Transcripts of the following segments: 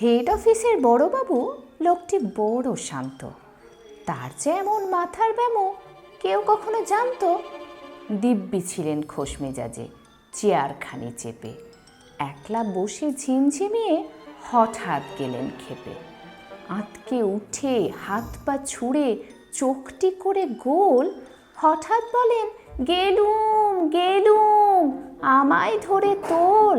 Head অফিসের বড়বাবু লোকটি বড় শান্ত। তার যে এমন মাথার ব্যামো কেউ কখনো জানতো? দিব্যি ছিলেন খোশ মেজাজে চেয়ারখানি চেপে। একলা বসে ঝিমঝিমিয়ে হঠাৎ গেলেন খেপে আঁতকে উঠে হাত পা ছুঁড়ে চোখটি করে গোল হঠাৎ বলেন, গেলুম গেলুম, আমায় ধরে তোল।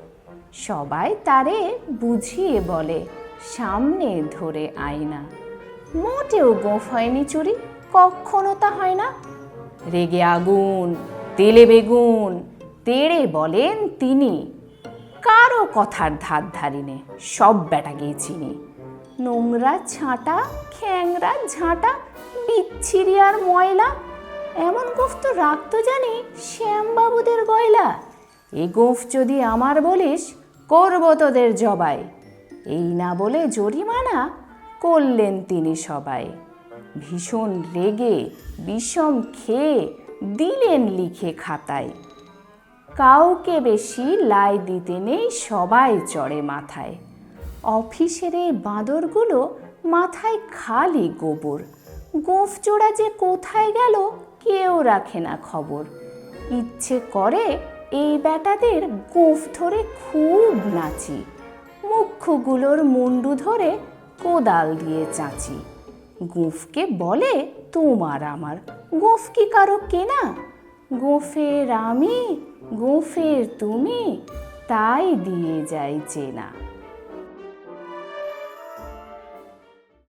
সবাই তারে বুঝিয়ে বলে, সামনে ধরে আয়না। মোটেও গোঁফ হয়নি চুরি, কখনো তা হয় না। রেগে আগুন, তেলে বেগুন, তেড়ে বলেন তিনি, কারও কথার ধার ধারিনে সব বেটাকে চিনি। নোংরা ছাঁটা, খ্যাংরা ঝাঁটা, বিচ্ছিরি আর ময়লা, এমন গোফ তো রাখতো জানি শ্যামবাবুদের গয়লা। এ গোফ যদি আমার বলিস করব তোদের জবাই। এই না বলে জরিমানা করলেন তিনি সবাই। ভীষণ রেগে, বিষম খেয়ে দিলেন লিখে খাতায়। কাউকে বেশি লাই দিতে নেই সবাই চড়ে মাথায়। অফিসের এই বাঁদরগুলো মাথায় খালি গোবর। গোঁফ জোড়া যে কোথায় গেল কেউ রাখে না খবর। ইচ্ছে করে এই বেটাদের গোঁফ ধরে খুব নাচি মুখ্যগুলোর মুন্ডু ধরে কোদাল দিয়ে চাঁচি। গোঁফকে বলে, তোমার আমার, গোঁফ কি কারও কেনা? গোঁফের আমি, গোঁফের তুমি, তাই দিয়ে যাই চেনা।